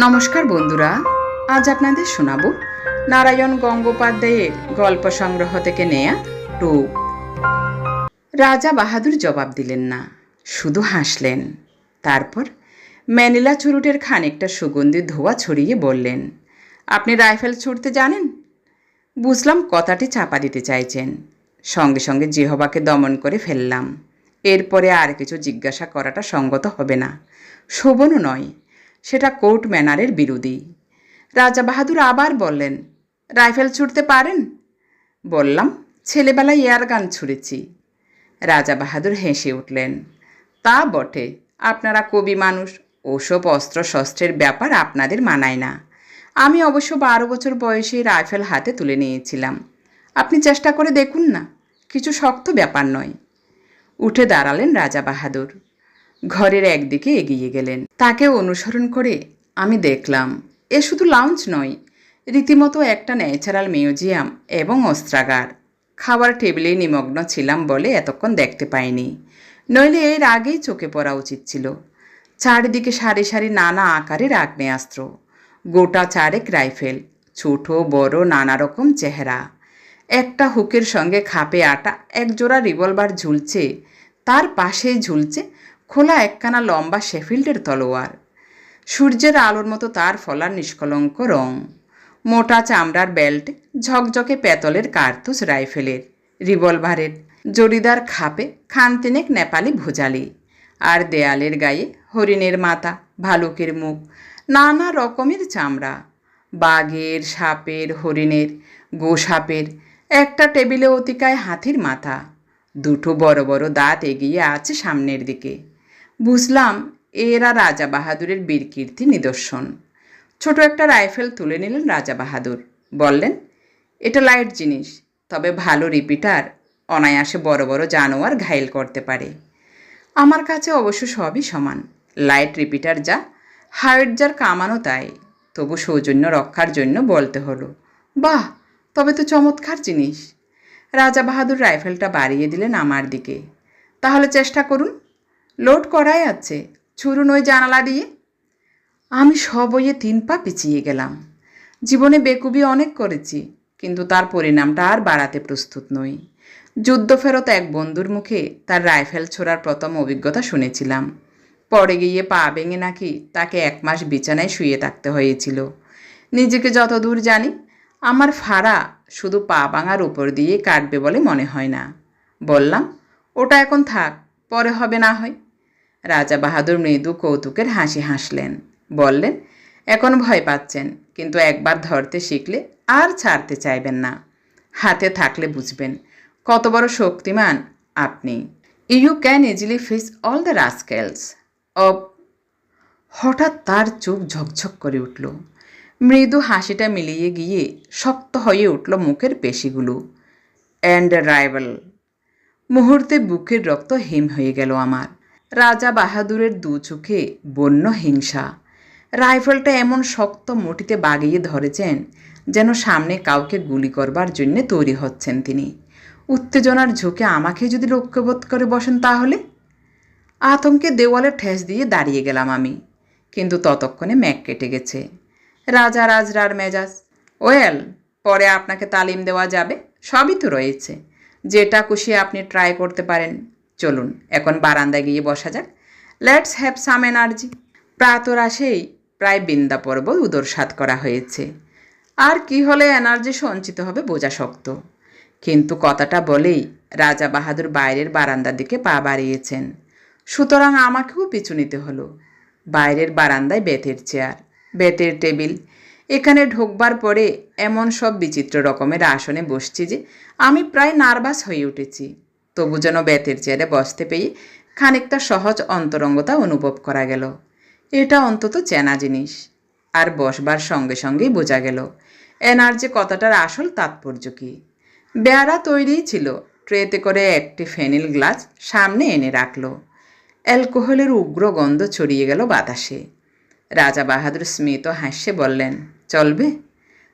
নমস্কার বন্ধুরা, আজ আপনাদের শোনাব নারায়ণ গঙ্গোপাধ্যায়ের গল্প সংগ্রহ থেকে নেয়া টু রাজা বাহাদুর জবাব দিলেন না, শুধু হাসলেন। তারপর ম্যানিলা চুরুটের খানিকটা সুগন্ধি ধোয়া ছড়িয়ে বললেন, আপনি রাইফেল ছুটতে জানেন? বুঝলাম, কথাটি চাপা দিতে চাইছেন। সঙ্গে সঙ্গে জেহবাকে দমন করে ফেললাম। এরপরে আর কিছু জিজ্ঞাসা করাটা সঙ্গত হবে না। শোভনও নয়। সেটা কোর্ট ম্যানারের বিরোধী। রাজা বাহাদুর আবার বললেন, রাইফেল ছুটতে পারেন? বললাম, ছেলেবেলায় এয়ার গান ছুঁড়েছি। রাজা বাহাদুর হেসে উঠলেন, তা বটে, আপনারা কবি মানুষ, ওসব অস্ত্র শস্ত্রের ব্যাপার আপনাদের মানায় না। আমি অবশ্য বারো বছর বয়সে রাইফেল হাতে তুলে নিয়েছিলাম। আপনি চেষ্টা করে দেখুন না, কিছু শক্ত ব্যাপার নয়। উঠে দাঁড়ালেন রাজা বাহাদুর। ঘরের একদিকে এগিয়ে গেলেন। তাকে অনুসরণ করে আমি দেখলাম, এ শুধু লাউঞ্জ নয়, রীতিমতো একটা ন্যাচারাল মিউজিয়াম এবং অস্ত্রাগার। খাবার টেবিলেই নিমগ্ন ছিলাম বলে এতক্ষণ দেখতে পাইনি। নইলে এর আগেই চোখে পড়া উচিত ছিল। চারিদিকে সারি সারি নানা আকারের আগ্নেয়াস্ত্র, গোটা চারেক রাইফেল, ছোট, বড়, নানা রকম চেহারা। একটা হুকের সঙ্গে খাপে আটা, একজোড়া রিভলভার ঝুলছে, তার পাশেই ঝুলছে খোলা একখানা লম্বা শেফিল্ডের তলোয়ার। সূর্যের আলোর মতো তার ফলার নিষ্কলঙ্ক রং। মোটা চামড়ার বেল্ট, ঝকঝকে পেতলের কার্তুস রাইফেলের, রিভলভারের, জরিদার খাপে খানতিনেক নেপালি ভোজালি। আর দেয়ালের গায়ে হরিণের মাথা, ভালুকের মুখ, নানা রকমের চামড়া। বাঘের, সাপের, হরিণের, গোসাপের, একটা টেবিলে অতিকায় হাতির মাথা। দুটো বড় বড় দাঁত এগিয়ে আছে সামনের দিকে। বুঝলাম, এরা রাজা বাহাদুরের বীরকীর্তি নিদর্শন। ছোট একটা রাইফেল তুলে নিলেন রাজা বাহাদুর। বললেন, এটা লাইট জিনিস, তবে ভালো রিপিটার, অনায়াসে বড় বড় জানোয়ার ঘায়েল করতে পারে। আমার কাছে অবশ্য সবই সমান। লাইট রিপিটার যা হাইট যার কামানো তাই। তবু সৌজন্য রক্ষার জন্য বলতে হলো, বাহ, তবে তো চমৎকার জিনিস। রাজা বাহাদুর রাইফেলটা বাড়িয়ে দিলেন আমার দিকে। তাহলে চেষ্টা করুন লোড করাই আছে। ছুরুন ওই জানালা দিয়ে। আমি সবইয়ে তিন পা পিছিয়ে গেলাম। জীবনে বেকুবি অনেক করেছি, কিন্তু তার পরিণামটা আর বাড়াতে প্রস্তুত নই। যুদ্ধ ফেরত এক বন্ধুর মুখে তার রাইফেল ছোড়ার প্রথম অভিজ্ঞতা শুনেছিলাম। পরে গিয়ে পা ভেঙে নাকি তাকে এক মাস বিছানায় শুয়ে থাকতে হয়েছিল। নিজেকে যতদূর জানি, আমার ফাড়া শুধু পা ভাঙার উপর দিয়ে কাটবে বলে মনে হয় না। বললাম, ওটা এখন থাক, পরে হবে না হয়। রাজা বাহাদুর মৃদু কৌতুকের হাসি হাসলেন। বললেন, এখন ভয় পাচ্ছেন, কিন্তু একবার ধরতে শিখলে আর ছাড়তে চাইবেন না। হাতে থাকলে বুঝবেন, কত বড় শক্তিমান আপনি। You can easily face all the rascals. Of হঠাৎ তার চোখ ঝকঝক করে উঠল। মৃদু হাসিটা মিলিয়ে গিয়ে শক্ত হয়ে উঠল মুখের পেশিগুলো। And rival? মুহূর্তে বুকের রক্ত হিম হয়ে গেল আমার। রাজা বাহাদুরের দু চোখে বন্য হিংসা। রাইফেলটা এমন শক্ত মুঠিতে বাগিয়ে ধরেছেন যেন সামনে কাউকে গুলি করবার জন্যে তৈরি হচ্ছেন তিনি। উত্তেজনার ঝুঁকে আমাকে যদি লক্ষ্যবোধ করে বসেন তাহলে? আতঙ্কে দেওয়ালে ঠেস দিয়ে দাঁড়িয়ে গেলাম আমি, কিন্তু ততক্ষণে ম্যাক কেটে গেছে। রাজা রাজরার মেজাজ, ওয়েল, পরে আপনাকে তালিম দেওয়া যাবে, সবই তো রয়েছে। যেটা খুশি আপনি ট্রাই করতে পারেন। চলুন, এখন বারান্দায় গিয়ে বসা যাক। লেটস হ্যাভ সাম এনার্জি প্রাতরাশেই প্রায় বৃন্দা পর্ব উদরসাত করা হয়েছে। আর কি হলে এনার্জি সঞ্চিত হবে বোঝা শক্ত। কিন্তু কথাটা বলেই রাজা বাহাদুর বাইরের বারান্দার দিকে পা বাড়িয়েছেন। সুতরাং আমাকেও পিছু নিতে হলো। বাইরের বারান্দায় বেতের চেয়ার, বেতের টেবিল। এখানে ঢোকবার পরে এমন সব বিচিত্র রকমের আসনে বসছি যে আমি প্রায় নার্ভাস হয়ে উঠেছি। তবু যেন বেতের চেয়ারে বসতে পেয়ে খানিকটা সহজ অন্তরঙ্গতা অনুভব করা গেল। এটা অন্তত চেনা জিনিস। আর বসবার সঙ্গে সঙ্গেই বোঝা গেল এনার্জি কথাটার আসল তাৎপর্য কী। বেয়ারা তৈরিই ছিল, ট্রেতে করে একটি ফেনিল গ্লাস সামনে এনে রাখল। অ্যালকোহলের উগ্র গন্ধ ছড়িয়ে গেল বাতাসে। রাজা বাহাদুর স্মিত হাসে বললেন, চলবে?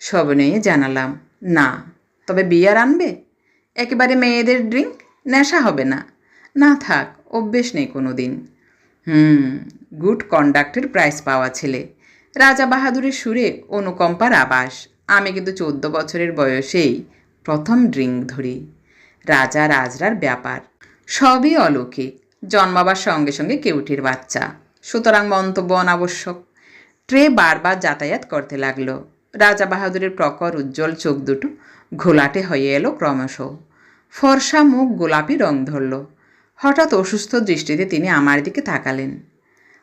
সব নিয়ে জানালাম। না। তবে বিয়ার আনবে? একেবারে মেয়েদের ড্রিঙ্ক? নেশা হবে না। না থাক, অভ্যেস নেই কোনো দিন হুম, গুড কন্ডাক্টের প্রাইজ পাওয়া ছেলে। রাজা বাহাদুরের সুরে অনুকম্পার আবাস। আমি কিন্তু চোদ্দ বছরের বয়সেই প্রথম ড্রিঙ্ক ধরি। রাজা রাজরার ব্যাপার। সবই অলৌকিক। জন্মাবার সঙ্গে সঙ্গে কেউটির বাচ্চা। সুতরাং মন্তব্য অনাবশ্যক। ট্রে বারবার যাতায়াত করতে লাগল। রাজা বাহাদুরের প্রকর উজ্জ্বল চোখ দুটো ঘোলাটে হয়ে এলো ক্রমশ। ফর্সা মুখ গোলাপি রং ধরল। হঠাৎ অসুস্থ দৃষ্টিতে তিনি আমার দিকে তাকালেন।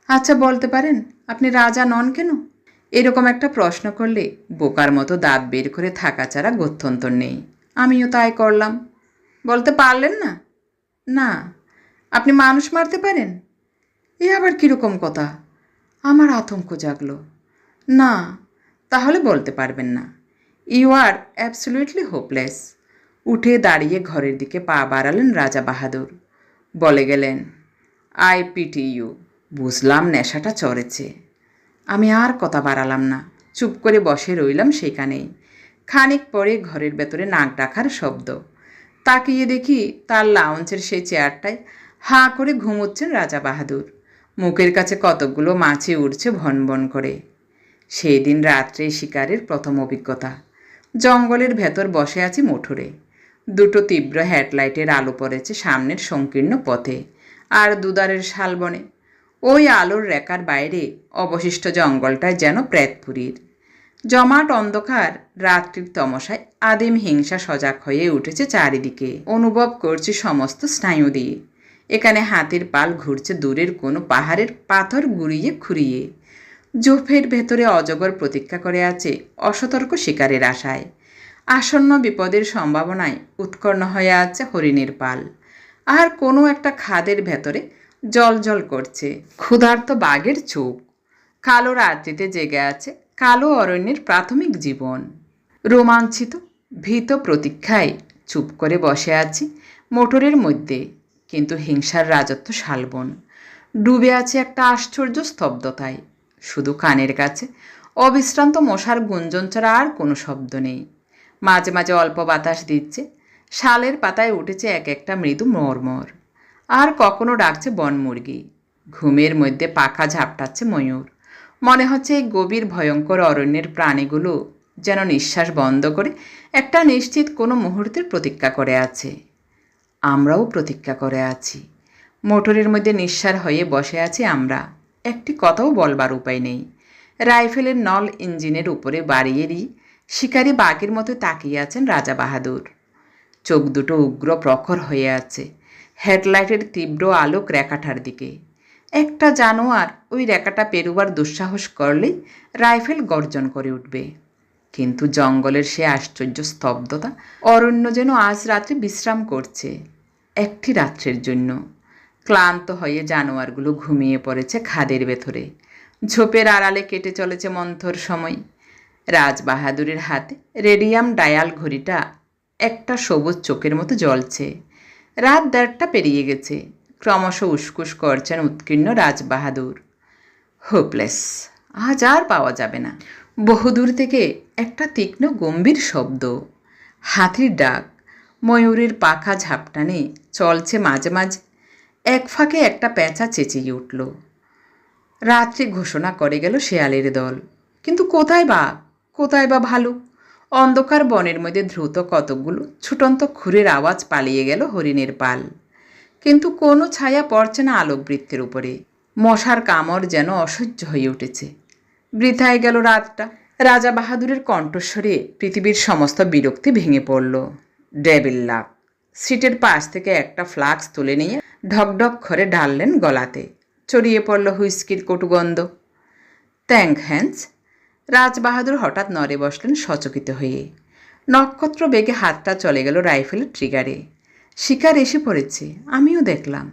আচ্ছা বলতে পারেন, আপনি রাজা নন কেন? এরকম একটা প্রশ্ন করলে বোকার মতো দাঁত বের করে থাকা ছাড়া গত্যন্তর নেই। আমিও তাই করলাম। বলতে পারলেন না? না। আপনি মানুষ মারতে পারেন? এ আবার কীরকম কথা? আমার আতঙ্ক জাগলো। না, তাহলে বলতে পারবেন না। You are absolutely hopeless. উঠে দাঁড়িয়ে ঘরের দিকে পা বাড়ালেন রাজা বাহাদুর। বলে গেলেন, আই পিটি ইউ, বুঝলাম নেশাটা চড়েছে। আমি আর কথা বাড়ালাম না, চুপ করে বসে রইলাম সেখানেই খানিক পরে ঘরের ভেতরে নাক ডাকার শব্দ। তাকিয়ে দেখি তার লাউঞ্চের সেই চেয়ারটায় হাঁ করে ঘুমোচ্ছেন রাজা বাহাদুর। মুখের কাছে কতকগুলো মাছি উঠছে ভন ভন করে। সেই দিন রাত্রে শিকারের প্রথম অভিজ্ঞতা। জঙ্গলের ভেতর বসে আছি মোটরে। দুটো তীব্র হেডলাইটের আলো পড়েছে সামনের সংকীর্ণ পথে। আর দুদারের শালবনে। ওই আলোর রেখার বাইরে অবশিষ্ট জঙ্গলটায় যেন প্রেতপুরীর। জমাট অন্ধকার রাত্রির তমসায় আদিম হিংসা সজাগ হয়ে উঠেছে চারিদিকে। অনুভব করছি সমস্ত স্নায়ু দিয়ে। এখানে হাতির পাল ঘুরছে দূরের কোনো পাহাড়ের পাথর গুড়িয়ে খুঁড়িয়ে। জোফের ভেতরে অজগর প্রতীক্ষা করে আছে অসতর্ক শিকারের আশায়। আসন্ন বিপদের সম্ভাবনায় উৎকর্ণ হয়ে আছে হরিণের পাল। আর কোনো একটা খাদের ভেতরে জল জল করছে। ক্ষুধার্ত বাঘের চোখ। কালো রাত্রিতে জেগে আছে কালো অরণ্যের প্রাথমিক জীবন। রোমাঞ্চিত, ভীত প্রতীক্ষায় চুপ করে বসে আছি মোটরের মধ্যে, কিন্তু হিংসার রাজত্ব শালবন। ডুবে আছে একটা আশ্চর্য স্তব্ধতায়। শুধু কানের কাছে অবিশ্রান্ত মশার গুঞ্জন ছাড়া আর কোনো শব্দ নেই। মাঝে মাঝে অল্প বাতাস দিচ্ছে। শালের পাতায় উঠেছে এক একটা মৃদু মরমর। আর কখনো ডাকছে বনমুরগি ঘুমের মধ্যে পাখা ঝাপটাচ্ছে ময়ূর। মনে হচ্ছে এই গভীর ভয়ঙ্কর অরণ্যের প্রাণীগুলো যেন নিঃশ্বাস বন্ধ করে একটা নিশ্চিত কোনো মুহূর্তের প্রতীক্ষা করে আছে। আমরাও প্রতীক্ষা করে আছি। মোটরের মধ্যে নিঃসার হয়ে বসে আছি আমরা। একটি কথাও বলবার উপায় নেই। রাইফেলের নল ইঞ্জিনের উপরে বাড়িয়ে দিয়ে শিকারি বাঘের মতো তাকিয়ে আছেন রাজা বাহাদুর। চোখ দুটো উগ্র প্রখর হয়ে আছে। হেডলাইটের তীব্র আলোক রেখাটার দিকে। একটা জানোয়ার ওই রেখাটা পেরুবার দুঃসাহস করলেই রাইফেল গর্জন করে উঠবে। কিন্তু জঙ্গলের সে আশ্চর্য স্তব্ধতা অরণ্য যেন আজ রাত্রে বিশ্রাম করছে। একটি রাত্রের জন্য। ক্লান্ত হয়ে জানোয়ারগুলো ঘুমিয়ে পড়েছে খাদের ভেতরে। ঝোপের আড়ালে কেটে চলেছে মন্থর সময়। রাজবাহাদুরের হাতে রেডিয়াম ডায়াল ঘড়িটা একটা সবুজ চোখের মতো জ্বলছে। রাত দেড়টা পেরিয়ে গেছে। ক্রমশ উসকুস করছেন উৎকীর্ণ রাজবাহাদুর। হোপলেস, আজ আর পাওয়া যাবে না। বহুদূর থেকে একটা তীক্ষ্ণ গম্ভীর শব্দ। হাতির ডাক, ময়ূরের পাখা ঝাপটানে চলছে মাঝে মাঝে। এক ফাঁকে একটা পেঁচা চেঁচিয়ে উঠল। রাত্রে ঘোষণা করে গেল শেয়ালের দল। কিন্তু কোথায় বা কোথায় বা ভালো? অন্ধকার বনের মধ্যে দ্রুত কতকগুলো ছুটন্ত খুরের আওয়াজ পালিয়ে গেল হরিণের পাল। কিন্তু কোনো ছায়া পড়ছে না আলোকবৃত্তের উপরে। মশার কামড় যেন অসহ্য হয়ে উঠেছে। বৃথায় গেল রাতটা। রাজা বাহাদুরের কণ্ঠস্বরে পৃথিবীর সমস্ত বিরক্তি ভেঙে পড়ল। ডেবিল লাভ সিটের পাশ থেকে একটা ফ্লাক্স তুলে নিয়ে ঢকঢক করে ঢাললেন গলাতে। ছড়িয়ে পড়ল হুইস্কির কটুগন্ধ। Thank hence. রাজবাহাদুর হঠাৎ নড়ে বসলেন সচকিত হয়ে। নক্ষত্র বেগে হাতটা চলে গেল রাইফেলের ট্রিগারে শিকার এসে পড়েছে, আমিও দেখলাম।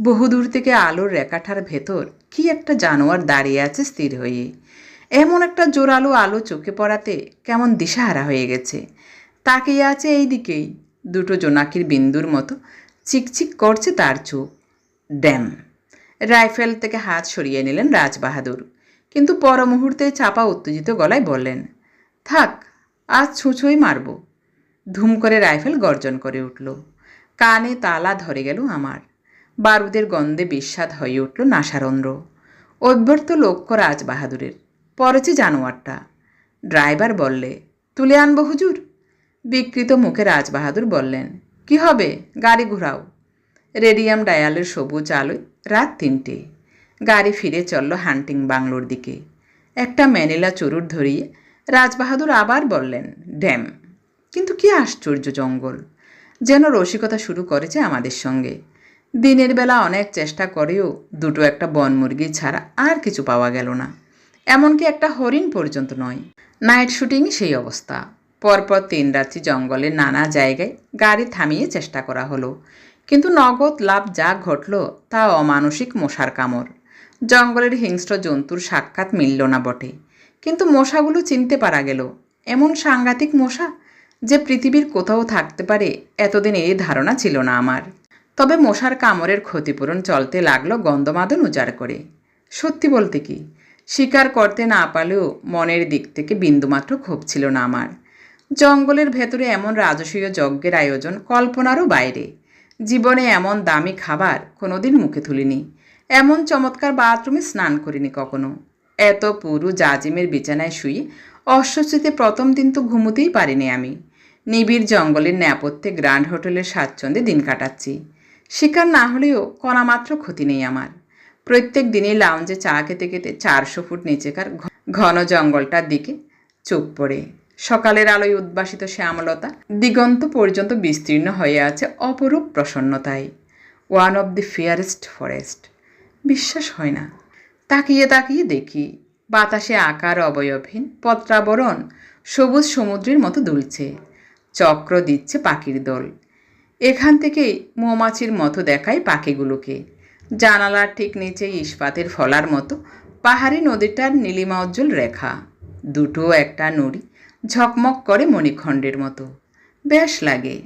বহুদূর থেকে আলোর রেখাটার ভেতর কি একটা জানোয়ার দাঁড়িয়ে আছে স্থির হয়ে। এমন একটা জোরালো আলো চোখে পড়াতে কেমন দিশাহারা হয়ে গেছে। তাকিয়ে আছে এই দিকেই দুটো জোনাকির বিন্দুর মতো চিকচিক করছে তার চোখ। ড্যাম। রাইফেল থেকে হাত সরিয়ে নিলেন রাজবাহাদুর। কিন্তু পর মুহূর্তে চাপা উত্তেজিত গলায় বললেন, থাক, আজ ছুঁচোই মারব। ধুম করে রাইফেল গর্জন করে উঠল। কানে তালা ধরে গেল আমার। বারুদের গন্ধে বিস্বাদ হয়ে উঠল নাসারন্ধ্র অভ্যর্থ লক্ষ্য রাজবাহাদুরের পরেছে জানোয়ারটা। ড্রাইভার বললে, তুলে আনব হুজুর? বিকৃত মুখে রাজবাহাদুর বললেন, কি হবে? গাড়ি ঘোরাও। রেডিয়াম ডায়ালের সবুজ আলোয় রাত তিনটে। গাড়ি ফিরে চলল হান্টিং বাংলোর দিকে। একটা ম্যানিলা চরুর ধরিয়ে রাজবাহাদুর আবার বললেন, ড্যাম, কিন্তু কি আশ্চর্য জঙ্গল। যেন রসিকতা শুরু করেছে আমাদের সঙ্গে। দিনের বেলা অনেক চেষ্টা করেও দুটো একটা বনমুরগি ছাড়া আর কিছু পাওয়া গেল না। এমনকি একটা হরিণ পর্যন্ত নয়। নাইট শুটিংই সেই অবস্থা। পরপর তিন রাত্রি জঙ্গলের নানা জায়গায় গাড়ি থামিয়ে চেষ্টা করা হলো। কিন্তু নগদ লাভ যা ঘটল তা অমানসিক মশার কামড়। জঙ্গলের হিংস্র জন্তুর সাক্ষাৎ মিলল না বটে। কিন্তু মশাগুলো চিনতে পারা গেল। এমন সাংঘাতিক মশা যে পৃথিবীর কোথাও থাকতে পারে এতদিন এই ধারণা ছিল না আমার। তবে মশার কামড়ের ক্ষতিপূরণ চলতে লাগল গন্ধমাদন উজাড় করে। সত্যি বলতে কি, শিকার করতে না পারলেও মনের দিক থেকে বিন্দুমাত্র ক্ষোভ ছিল না আমার। জঙ্গলের ভেতরে এমন রাজসীয় যজ্ঞের আয়োজন কল্পনারও বাইরে। জীবনে এমন দামি খাবার কোনোদিন মুখে তুলিনি। এমন চমৎকার বাথরুমে স্নান করিনি কখনো। এত পুরু জাজিমের বিছানায় শুয়ে অস্বস্তিতে প্রথম দিন তো ঘুমোতেই পারিনি আমি। নিবিড় জঙ্গলের ন্যাপথ্যে গ্র্যান্ড হোটেলের স্বাচ্ছন্দ্যে দিন কাটাচ্ছি। শিকার না হলেও কণামাত্র ক্ষতি নেই আমার। প্রত্যেক দিনই লাউঞ্জে চা খেতে খেতে চারশো ফুট নিচেকার ঘন জঙ্গলটার দিকে চোখ পড়ে। সকালের আলোয় উদ্ভাসিত শ্যামলতা দিগন্ত পর্যন্ত বিস্তীর্ণ হয়ে আছে অপরূপ প্রসন্নতায়। One of the fiercest forest বিশ্বাস হয় না। তাকিয়ে তাকিয়ে দেখি, বাতাসে আকার অবয়বহীন পত্রাবরণ সবুজ সমুদ্রের মতো দুলছে, চক্র দিচ্ছে পাখির দল। এখান থেকে মৌমাছির মতো দেখায় পাখিগুলোকে। জানালার ঠিক নিচে ইস্পাতের ফলার মতো পাহাড়ি নদীটার নীলিমা উজ্জ্বল রেখা। দুটো একটা নুড়ি ঝকমক করে মণিখণ্ডের মতো। বেশ লাগে।